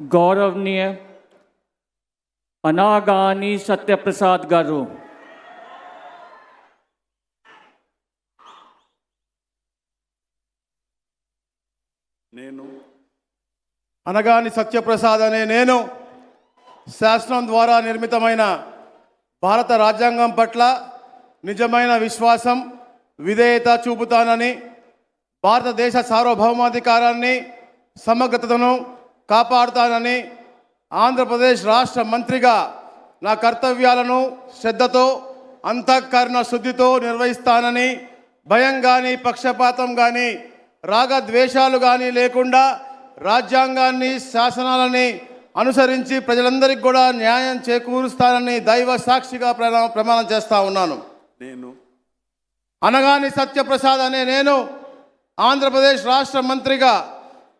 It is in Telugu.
గౌరవనీయ అనాగాని సత్యప్రసాద్ గారు. నేను అనగాని సత్యప్రసాద్ అనే నేను శాసనం ద్వారా నిర్మితమైన భారత రాజ్యాంగం పట్ల నిజమైన విశ్వాసం విధేయత చూపుతానని భారతదేశ సార్వభౌమాధికారాన్ని సమగ్రతను కాపాడుతానని ఆంధ్రప్రదేశ్ రాష్ట్ర మంత్రిగా నా కర్తవ్యాలను శ్రద్ధతో అంతఃకరణ శుద్ధితో నిర్వహిస్తానని భయం కానీ పక్షపాతం కానీ రాగద్వేషాలు కానీ లేకుండా రాజ్యాంగాన్ని శాసనాలని అనుసరించి ప్రజలందరికీ కూడా న్యాయం చేకూరుస్తానని దైవ సాక్షిగా ప్రమాణం ప్రమాణం చేస్తా ఉన్నాను. నేను అనగాని సత్యప్రసాద్ అనే నేను ఆంధ్రప్రదేశ్ రాష్ట్ర మంత్రిగా